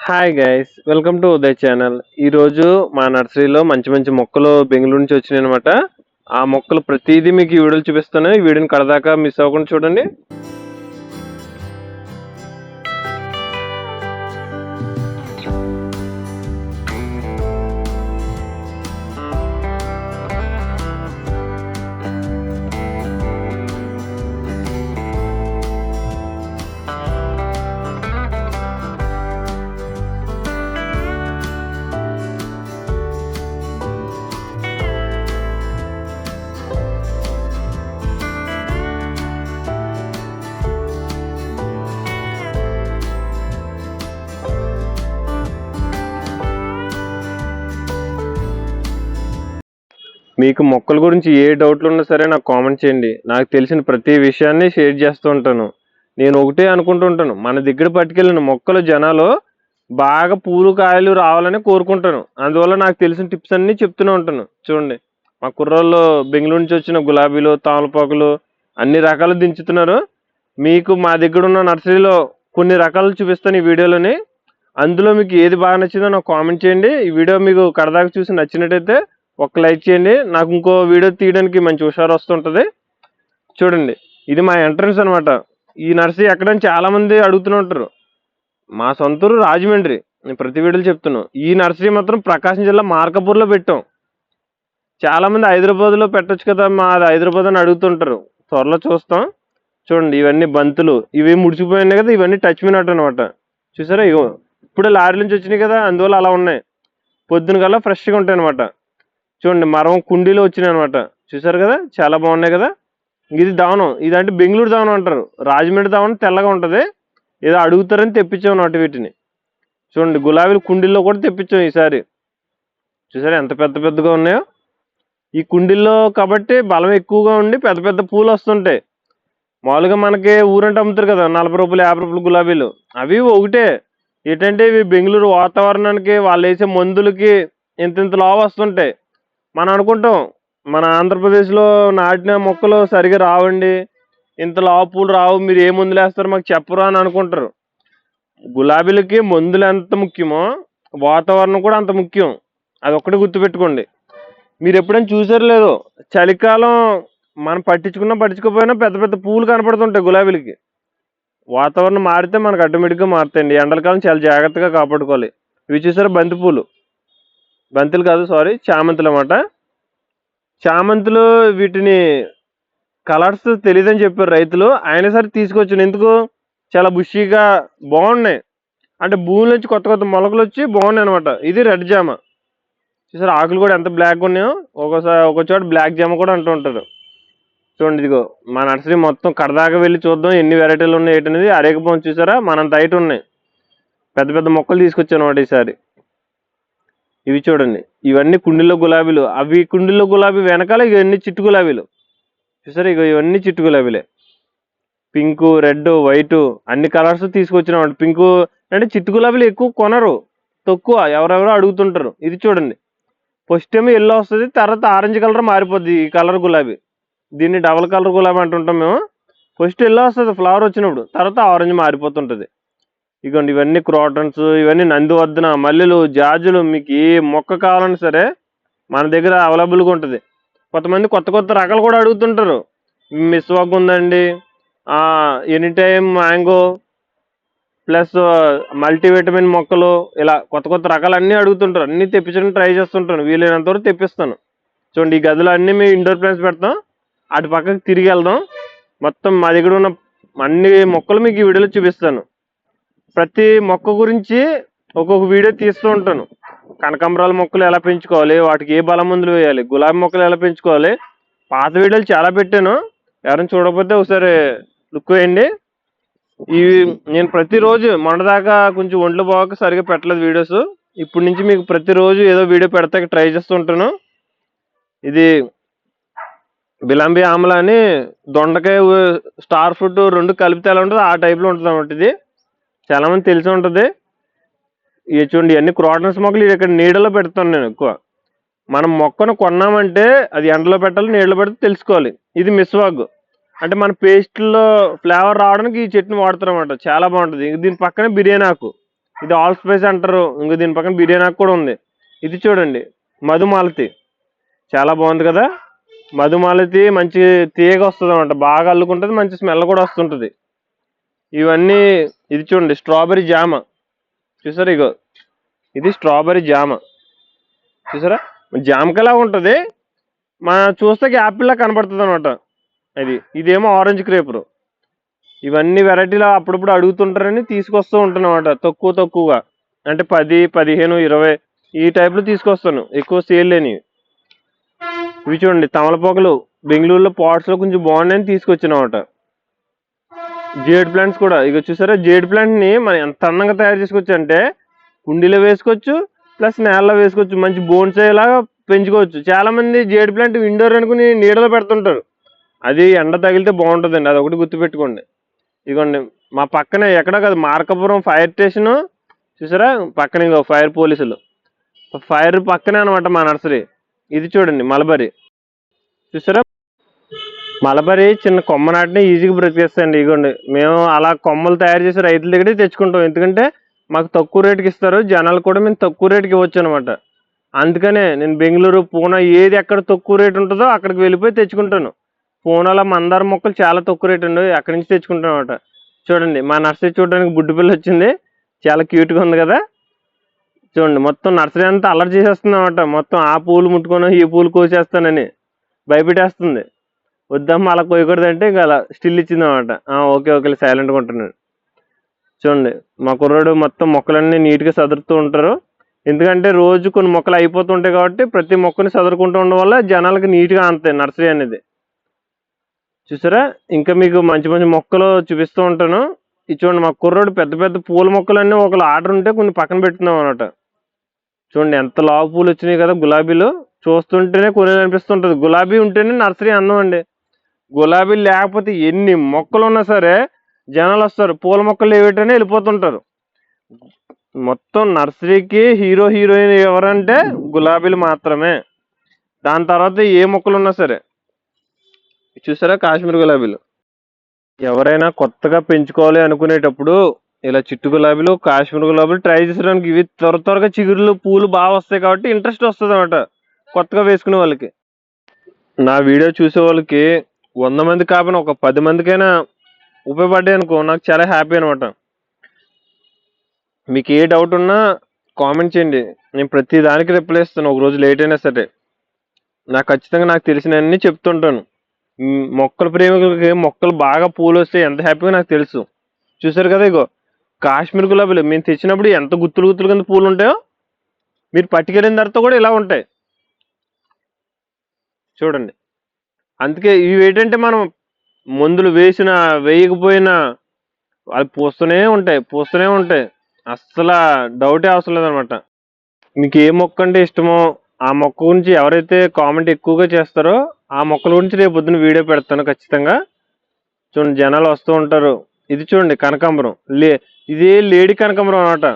Hi guys welcome to Uday channel ఈ రోజు మా నర్సరీలో మంచి మంచి మొక్కలు బెంగళూరు నుంచి వచ్చినాయి అనమాట ఆ మొక్కలు ప్రతిదీ మీకు ఈ వీడియోలు చూపిస్తాను ఈ వీడియోని కడదాకా మిస్ అవ్వకుండా చూడండి. మీకు మొక్కల గురించి ఏ డౌట్లు ఉన్నా సరే నాకు కామెంట్ చేయండి. నాకు తెలిసిన ప్రతి విషయాన్ని షేర్ చేస్తూ ఉంటాను. నేను ఒకటే అనుకుంటూ ఉంటాను. మన దగ్గర పట్టుకెళ్ళిన మొక్కలు జనాలు బాగా పూలు కాయలు రావాలని కోరుకుంటాను. అందువల్ల నాకు తెలిసిన టిప్స్ అన్నీ చెప్తూనే ఉంటాను. చూడండి. మా కుర్రోళ్ళు బెంగళూరు నుంచి వచ్చిన గులాబీలు తామలపాకులు అన్ని రకాలు దించుతున్నారు. మీకు మా దగ్గర ఉన్న నర్సరీలో కొన్ని రకాలు చూపిస్తాను ఈ వీడియోలోని. అందులో మీకు ఏది బాగా నచ్చిందో నాకు కామెంట్ చేయండి. ఈ వీడియో మీకు కడదాకా చూసి నచ్చినట్టయితే ఒక లైక్ చేయండి. నాకు ఇంకో వీడియో తీయడానికి మంచి హుషారు వస్తుంటుంది. చూడండి. ఇది మా ఎంట్రన్స్ అనమాట ఈ నర్సరీ ఎక్కడని చాలామంది మంది ఉంటారు. మా సొంతూరు రాజమండ్రి. నేను ప్రతి వీడియోలో చెప్తున్నాను ఈ నర్సరీ మాత్రం ప్రకాశం జిల్లా మార్కపూర్లో పెట్టాం. చాలామంది హైదరాబాద్లో పెట్టొచ్చు కదా మా హైదరాబాద్ అని అడుగుతుంటారు. త్వరలో చూస్తాం. చూడండి. ఇవన్నీ బంతులు. ఇవి ముడిచిపోయినాయి కదా. ఇవన్నీ టచ్ మినట్ అనమాట చూసారా? ఇగో. ఇప్పుడే లారీ నుంచి వచ్చినాయి కదా. అందువల్ల అలా ఉన్నాయి. పొద్దున కల్లా ఫ్రెష్గా ఉంటాయి అనమాట చూడండి మరం కుండీలో వచ్చినాయి అనమాట చూసారు కదా? చాలా బాగున్నాయి కదా? ఇది దావనం ఇదంటే బెంగళూరు దావనం అంటారు. రాజమండ్రి దావనం తెల్లగా ఉంటుంది. ఏదో అడుగుతారని తెప్పించాం నాటి వీటిని. చూడండి గులాబీలు కుండీల్లో కూడా తెప్పించాం ఈసారి. చూసారా ఎంత పెద్ద పెద్దగా ఉన్నాయో? ఈ కుండీల్లో కాబట్టి బలం ఎక్కువగా ఉండి పెద్ద పెద్ద పూలు వస్తుంటాయి. మామూలుగా మనకి ఊరంటే అమ్ముతారు కదా నలభై రూపాయలు యాభై రూపాయలు గులాబీలు. అవి ఒకటే. ఏంటంటే ఇవి బెంగళూరు వాతావరణానికి వాళ్ళు వేసే మందులకి ఇంత ఇంత లావు వస్తుంటాయి. మనం అనుకుంటాం మన ఆంధ్రప్రదేశ్లో నాటిన మొక్కలు సరిగా రావండి ఇంత లావు పూలు రావు మీరు ఏ మందులు వేస్తారో మాకు చెప్పరు అని అనుకుంటారు. గులాబీలకి మందులు ఎంత ముఖ్యమో వాతావరణం కూడా అంత ముఖ్యం. అది ఒక్కటి గుర్తుపెట్టుకోండి. మీరు ఎప్పుడైనా చూసారు లేదు చలికాలం మనం పట్టించుకున్నా పట్టించుకోకపోయినా పెద్ద పెద్ద పూలు కనపడుతుంటాయి గులాబీలకి. వాతావరణం మారితే మనకు ఆటోమేటిక్గా మారుతాయండి. ఎండలకాలం చాలా జాగ్రత్తగా కాపాడుకోవాలి. ఇవి చూసారు బంతిపూలు బంతులు కాదు సారీ చామంతులు అన్నమాట. చామంతులు వీటిని కలర్స్ తెలియదని చెప్పారు రైతులు. అయినా సరే తీసుకొచ్చాను. ఎందుకు? చాలా బుషీగా బాగున్నాయి. అంటే భూమి నుంచి కొత్త కొత్త మొలకలు వచ్చి బాగున్నాయి అనమాట ఇది రెడ్ జామ. చూసారు ఆకులు కూడా ఎంత బ్లాక్ ఉన్నాయో. ఒక్కోసారి ఒక చోట బ్లాక్ జామ కూడా అంటూ ఉంటారు. చూడండి ఇదిగో మా నర్సరీ మొత్తం కడదాకా వెళ్ళి చూద్దాం. ఎన్ని వెరైటీలు ఉన్నాయి ఏంటనేది అరేకపోం చూసారా మనంత హైట్ ఉన్నాయి. పెద్ద పెద్ద మొక్కలు తీసుకొచ్చాను అనమాట ఈసారి. ఇవి చూడండి. ఇవన్నీ కుండీలో గులాబీలు. అవి కుండీలో గులాబీ వెనకాల ఇవన్నీ చిట్టు గులాబీలు. చూసారా? ఇక ఇవన్నీ చిట్టు గులాబీలే. పింకు రెడ్ వైట్ అన్ని కలర్స్ తీసుకొచ్చినామండి పింక్ అంటే చిట్టు గులాబీలు ఎక్కువ కొనరు. తక్కువ ఎవరెవరో అడుగుతుంటారు. ఇది చూడండి. ఫస్ట్ ఏమో ఎల్లో వస్తుంది తర్వాత ఆరెంజ్ కలర్ మారిపోద్ది ఈ కలర్ గులాబీ. దీన్ని డబల్ కలర్ గులాబీ అంటుంటాం మేము. ఫస్ట్ ఎల్లో వస్తుంది ఫ్లవర్ వచ్చినప్పుడు. తర్వాత ఆరెంజ్ మారిపోతుంటుంది. ఇగోండి ఇవన్నీ క్రోటన్స్ ఇవన్నీ నంది వద్దున మల్లెలు జాజులు మీకు ఏ మొక్క కావాలన్నా సరే మన దగ్గర అవైలబుల్గా ఉంటుంది. కొంతమంది కొత్త కొత్త రకాలు కూడా అడుగుతుంటారు. మిస్వాక్ ఉందండి any time mango plus multivitamin మొక్కలు ఇలా కొత్త కొత్త రకాలు అన్నీ అడుగుతుంటారు. అన్నీ తెప్పించడానికి ట్రై చేస్తుంటాను. వీలైనంత వరకు తెప్పిస్తాను. చూడండి ఈ గదిలో అన్నీ మేము ఇండోర్ ప్లాంట్స్ పెడతాం. అటు పక్కకి తిరిగి వెళ్దాం. మొత్తం మా దగ్గర ఉన్న అన్ని మొక్కలు మీకు ఈ వీడియోలో చూపిస్తాను. ప్రతి మొక్క గురించి ఒక్కొక్క వీడియో తీస్తూ ఉంటాను. కనకాంబరాల మొక్కలు ఎలా పెంచుకోవాలి? వాటికి ఏ బలం మందులు వేయాలి? గులాబీ మొక్కలు ఎలా పెంచుకోవాలి? పాత వీడియోలు చాలా పెట్టాను. ఎవరైనా చూడకపోతే ఒకసారి లుక్ వేయండి. ఇవి నేను ప్రతిరోజు మొన్నదాకా కొంచెం ఒంట్లో బాగా సరిగా పెట్టలేదు వీడియోస్. ఇప్పటి నుంచి మీకు ప్రతిరోజు ఏదో వీడియో పెడతాకి ట్రై చేస్తుంటాను ఇది బిలంబి ఆమ్ల అని దొండకాయ స్టార్ ఫ్రూట్ రెండు కలిపితే ఎలా ఉంటుందో ఆ టైప్లో ఉంటుంది అన్నమాట ఇది. చాలా మంది తెలిసి ఉంటుంది. ఇవి చూడండి ఇవన్నీ క్రాటన్స్ మొక్కలు ఇవి ఇక్కడ నీడలో పెడతాను నేను ఎక్కువ. మనం మొక్కను కొన్నామంటే అది ఎండలో పెట్టాలి నీడలో పెడితే తెలుసుకోవాలి. ఇది మిస్వాగ్ అంటే మన పేస్ట్లో ఫ్లేవర్ రావడానికి ఈ చెట్టుని వాడతారు అనమాట చాలా బాగుంటుంది. దీని పక్కనే బిర్యానీ ఆకు. ఇది ఆల్ స్పైస్ అంటారు. ఇంక దీని పక్కన బిర్యానీ ఆకు కూడా ఉంది. ఇది చూడండి మధుమాలతి చాలా బాగుంది కదా? మధుమాలతి మంచి తీగ వస్తుంది అనమాట బాగా అల్లుకుంటుంది మంచి స్మెల్ కూడా వస్తుంటుంది. ఇవన్నీ ఇది చూడండి స్ట్రాబెరీ జామ. చూసారా ఇగో? ఇది స్ట్రాబెరీ జామ. చూసారా? జామకలా ఉంటుంది. మన చూస్తే యాపిల్లా కనబడుతుంది అనమాట అది ఇదేమో ఆరెంజ్ క్రేపర్. ఇవన్నీ వెరైటీలు అప్పుడప్పుడు అడుగుతుంటారని తీసుకొస్తూ ఉంటాను అనమాట తక్కువ తక్కువగా. అంటే పది పదిహేను ఇరవై ఈ టైప్లో తీసుకొస్తాను ఎక్కువ సేల్ లేనివి. ఇవి చూడండి తమలపాకులు బెంగళూరులో పాట్స్లో కొంచెం బాగున్నాయని తీసుకొచ్చాను అనమాట జేడ్ ప్లాంట్స్ కూడా. ఇక చూసారా జేడ్ ప్లాంట్ని మనం ఎంత అందంగా తయారు చేసుకోవచ్చు అంటే కుండీలో వేసుకోవచ్చు ప్లస్ నేలలో వేసుకోవచ్చు. మంచి బోన్స్ అయ్యేలాగా పెంచుకోవచ్చు. చాలా మంది జేడ్ ప్లాంట్ ఇండోర్ అనుకుని నీడలో పెడుతుంటారు. అది ఎండ తగిలితే బాగుంటుందండి. అది ఒకటి గుర్తుపెట్టుకోండి. ఇదిగోండి మా పక్కనే ఎక్కడ కాదు మార్కపురం ఫైర్ స్టేషన్ చూసారా పక్కన ఇంకో ఫైర్ పోలీసులు. ఫైర్ పక్కనే అనమాట మా నర్సరీ. ఇది చూడండి మలబరి. చూసారా? మలబరి చిన్న కొమ్మ నాటిని ఈజీగా బ్రతికేస్తాయండి ఇగోండి. మేము అలా కొమ్మలు తయారు చేసి రైతుల దగ్గరే తెచ్చుకుంటాం. ఎందుకంటే మాకు తక్కువ రేటుకి ఇస్తారు. జనాలు కూడా మేము తక్కువ రేటుకి ఇవ్వచ్చు అనమాట అందుకనే నేను బెంగళూరు పూనా ఏది ఎక్కడ తక్కువ రేటు ఉంటుందో అక్కడికి వెళ్ళిపోయి తెచ్చుకుంటాను. పూనాలో మందార మొక్కలు చాలా తక్కువ రేటు అండి అక్కడి నుంచి తెచ్చుకుంటాను అనమాట చూడండి మా నర్సరీ చూడడానికి బుడ్డు పిల్ల వచ్చింది. చాలా క్యూట్గా ఉంది కదా. చూడండి మొత్తం నర్సరీ అంతా అల్లరి చేసేస్తుంది అనమాట మొత్తం ఆ పూలు ముట్టుకొని ఈ పూలు కోసేస్తానని భయపెట్టేస్తుంది. వద్దమ్మా అలా కోయకూడదంటే ఇంకా అలా స్టిల్ ఇచ్చింది అనమాట ఓకే ఓకే సైలెంట్గా ఉంటున్నాడు. చూడండి మా కుర్రాడు మొత్తం మొక్కలన్నీ నీట్గా సదురుతూ ఉంటారు. ఎందుకంటే రోజు కొన్ని మొక్కలు అయిపోతుంటాయి కాబట్టి ప్రతి మొక్కని సదురుకుంటూ ఉండడం వల్ల జనాలకి నీట్గా అంతాయి నర్సరీ అనేది. చూసారా? ఇంకా మీకు మంచి మంచి మొక్కలు చూపిస్తూ ఉంటాను. ఇది చూడండి మా కుర్రాడు పెద్ద పెద్ద పూల మొక్కలన్నీ ఒకళ్ళు ఆర్డర్ ఉంటే కొన్ని పక్కన పెట్టున్నాం అనమాట చూడండి ఎంత లావు పూలు వచ్చినాయి కదా గులాబీలు. చూస్తుంటేనే కొనేది అనిపిస్తుంటుంది గులాబీ ఉంటేనే నర్సరీ అందం అండి. గులాబీలు లేకపోతే ఎన్ని మొక్కలు ఉన్నా సరే జనాలు వస్తారు. పూల మొక్కలు ఏమిటనే వెళ్ళిపోతుంటారు. మొత్తం నర్సరీకి హీరో హీరోయిన్ ఎవరంటే గులాబీలు మాత్రమే. దాని తర్వాత ఏ మొక్కలు ఉన్నా సరే. చూసారా కాశ్మీర్ గులాబీలు? ఎవరైనా కొత్తగా పెంచుకోవాలి అనుకునేటప్పుడు ఇలా చిట్టు గులాబీలు కాశ్మీర్ గులాబీలు ట్రై చేసడానికి ఇవి త్వర త్వరగా చిగురులు పూలు బాగా వస్తాయి కాబట్టి ఇంట్రెస్ట్ వస్తుంది అనమాట కొత్తగా వేసుకునే వాళ్ళకి. నా వీడియో చూసే వాళ్ళకి వంద మంది కాకపోయినా ఒక పది మందికైనా ఉపయోగపడ్డాయి అనుకో నాకు చాలా హ్యాపీ అనమాట మీకు ఏ డౌట్ ఉన్నా కామెంట్ చేయండి. నేను ప్రతి దానికి రిప్లై ఇస్తాను. ఒక రోజు లేట్ అయినా సరే. నాకు ఖచ్చితంగా నాకు తెలిసినవన్నీ చెప్తుంటాను. మొక్కల ప్రేమికులకి మొక్కలు బాగా పూలు వస్తే ఎంత హ్యాపీగా నాకు తెలుసు. చూసారు కదా ఇగో కాశ్మీర్ గులాబీలు. మేము తెచ్చినప్పుడు ఎంత గుత్తులు గుత్తులు కింద పూలు ఉంటాయో మీరు పట్టుకెళ్ళిన తర్వాత కూడా ఇలా ఉంటాయి. చూడండి. అందుకే ఇవి ఏంటంటే మనం మందులు వేసిన వేయకపోయినా అవి పూస్తూనే ఉంటాయి పూస్తూనే ఉంటాయి. అస్సలు డౌటే అవసరం లేదనమాట. మీకు ఏ మొక్క అంటే ఇష్టమో ఆ మొక్క గురించి ఎవరైతే కామెంట్ ఎక్కువగా చేస్తారో ఆ మొక్కల గురించి రేపు పొద్దున వీడియో పెడతాను ఖచ్చితంగా. చూడండి జనాలు వస్తూ ఉంటారు. ఇది చూడండి కనకాంబరం. లే ఇది లేడీ కనకాంబరం అనమాట.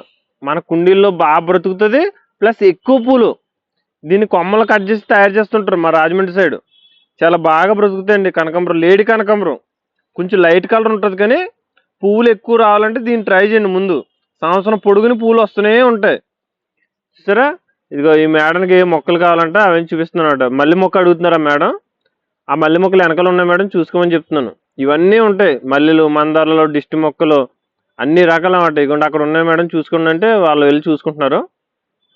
మన కుండీల్లో బాగా బ్రతుకుతుంది ప్లస్ ఎక్కువ పూలు. దీన్ని కొమ్మలు కట్ చేసి తయారు చేస్తుంటారు మా రాజమండ్రి సైడ్. చాలా బాగా బ్రతుకుతాయండి కనకాంబరం. లేడీ కనకాంబరం. కొంచెం లైట్ కలర్ ఉంటుంది కానీ పువ్వులు ఎక్కువ రావాలంటే దీన్ని ట్రై చేయండి ముందు. సంవత్సరం పొడుగుని పూలు వస్తూనే ఉంటాయి. సరే ఇదిగో ఈ మేడంకి ఏ మొక్కలు కావాలంటే అవన్నీ చూపిస్తున్నాడు మల్లె మొక్క అడుగుతున్నారా మేడం? ఆ మల్లె మొక్కలు వెనకాల ఉన్నాయి మేడం చూసుకోమని చెప్తున్నాను. ఇవన్నీ ఉంటాయి. మల్లెలు మందారాలు దిష్టి మొక్కలు అన్ని రకాలు అన్నమాట. ఇదిగోండి అక్కడ ఉన్నాయి మేడం చూసుకోండి అంటే వాళ్ళు వెళ్ళి చూసుకుంటున్నారు.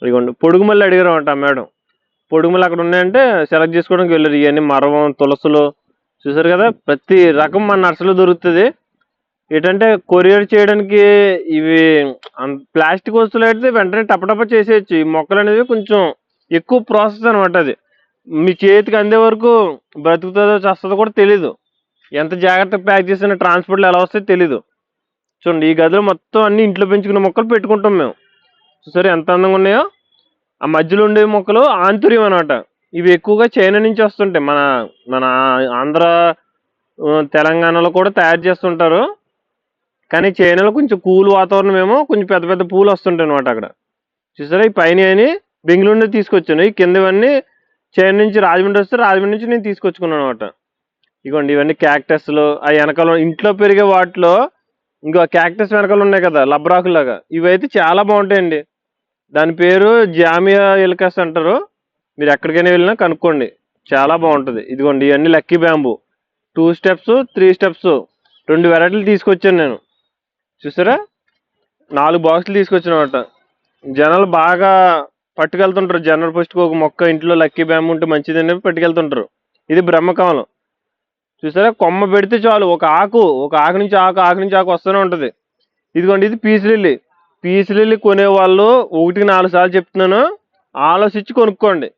ఇదిగోండి పొడుగు మళ్ళీ అడిగారు అంట మేడం. పొడుములు అక్కడ ఉన్నాయంటే సెలెక్ట్ చేసుకోవడానికి వెళ్ళారు. ఇవన్నీ మరవం తులసులు చూసారు కదా? ప్రతి రకం మన నర్సరీలో దొరుకుతుంది. ఏంటంటే కొరియర్ చేయడానికి ఇవి ప్లాస్టిక్ వస్తువులు అయితే వెంటనే టపటప చేసేయచ్చు. ఈ మొక్కలు అనేవి కొంచెం ఎక్కువ ప్రాసెస్ అనమాట అది. మీ చేతికి అందే వరకు బ్రతుకుతుందో చస్తుందో కూడా తెలీదు. ఎంత జాగ్రత్తగా ప్యాక్ చేసిన ట్రాన్స్పోర్ట్లో ఎలా వస్తాయో తెలీదు. చూడండి ఈ గదిలో మొత్తం అన్ని ఇంట్లో పెంచుకున్న మొక్కలు పెట్టుకుంటాం మేము. చూసారు ఎంత అందంగా ఉన్నాయో? ఆ మధ్యలో ఉండే మొక్కలు ఆంతుర్యం అనమాట ఇవి ఎక్కువగా చైనా నుంచి వస్తుంటాయి. మన మన ఆంధ్ర తెలంగాణలో కూడా తయారు చేస్తుంటారు. కానీ చైనాలో కొంచెం కూల్ వాతావరణం ఏమో కొంచెం పెద్ద పెద్ద పూలు వస్తుంటాయి అనమాట అక్కడ. చూసారా? ఈ పైన అని బెంగళూరు నుంచి తీసుకొచ్చాను. ఈ కిందవన్నీ చైనా నుంచి రాజమండ్రి వస్తే రాజమండ్రి నుంచి నేను తీసుకొచ్చుకున్నాను అనమాట ఇగోండి ఇవన్నీ క్యాక్టస్లు ఆ వెనకాల ఇంట్లో పెరిగే వాటిలో ఇంకో క్యాక్టస్ వెనకాల ఉన్నాయి కదా లబ్రాకు లాగా ఇవైతే చాలా బాగుంటాయండి. దాని పేరు జామియా ఎలికస్ అంటారు. మీరు ఎక్కడికైనా వెళ్ళినా కనుక్కోండి. చాలా బాగుంటుంది. ఇదిగోండి ఇవన్నీ lucky bamboo. Two steps three steps. రెండు వెరైటీలు తీసుకొచ్చాను నేను. చూసారా? నాలుగు బాక్సులు తీసుకొచ్చానమాట జనాలు బాగా పట్టుకెళ్తుంటారు. జనరల్ ఫస్ట్కి ఒక మొక్క ఇంట్లో లక్కీ బ్యాంబు ఉంటే మంచిదని పట్టుకెళ్తుంటారు. ఇది బ్రహ్మకమలం చూసారా? కొమ్మ పెడితే చాలు. ఒక ఆకు ఒక ఆకు నుంచి ఆకు ఆకు నుంచి ఆకు వస్తూనే ఉంటుంది. ఇదిగోండి ఇది పీస్ లిల్లీ. పీస్ లిల్లీ కొనేవాళ్ళు ఒకటికి నాలుగు సార్లు చెప్తున్నాను. ఆలోచించి కొనుక్కోండి.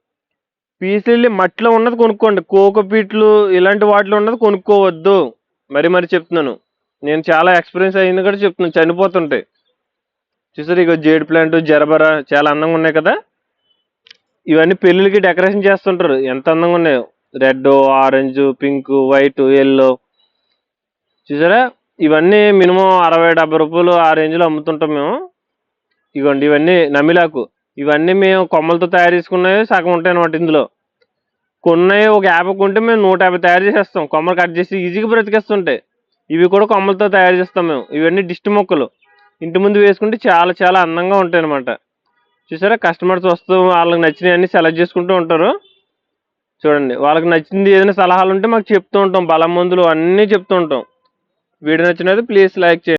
పీస్ లిల్లీ మట్టిలో ఉన్నది కొనుక్కోండి. కోకోపీట్లు ఇలాంటి వాటిలో ఉన్నది కొనుక్కోవద్దు. మరి మరి చెప్తున్నాను. నేను చాలా ఎక్స్పీరియన్స్ అయింది కూడా చెప్తున్నాను. చనిపోతుంటాయి చూసారు ఇక జేడ్ ప్లాంట్ జరబరా చాలా అందంగా ఉన్నాయి కదా. ఇవన్నీ పెళ్ళిళ్ళకి డెకరేషన్ చేస్తుంటారు. ఎంత అందంగా ఉన్నాయో. Red orange pink white yellow. చూసారా? ఇవన్నీ మినిమం అరవై డెబ్బై రూపాయలు ఆ రేంజ్లో అమ్ముతుంటాం మేము. ఇగోండి ఇవన్నీ నమిలాకు. ఇవన్నీ మేము కొమ్మలతో తయారు చేసుకున్నవి సగం ఉంటాయి అన్నమాట ఇందులో. కొన్ని ఒక యాభై కొంటే మేము నూట యాభై తయారు చేసేస్తాం. కొమ్మలు కట్ చేసి ఈజీగా బ్రతికేస్తుంటాయి. ఇవి కూడా కొమ్మలతో తయారు చేస్తాం మేము. ఇవన్నీ దిష్టి మొక్కలు. ఇంటి ముందు వేసుకుంటే చాలా చాలా అందంగా ఉంటాయి అనమాట చూసారా? కస్టమర్స్ వస్తూ వాళ్ళకి నచ్చినవన్నీ సెలెక్ట్ చేసుకుంటూ ఉంటారు. చూడండి వాళ్ళకి నచ్చింది ఏదైనా సలహాలు ఉంటే మాకు చెప్తూ ఉంటాం. బలం మందులు అన్నీ చెప్తూ ఉంటాం. వీడియో నచ్చినది ప్లీజ్ లైక్ చేయండి.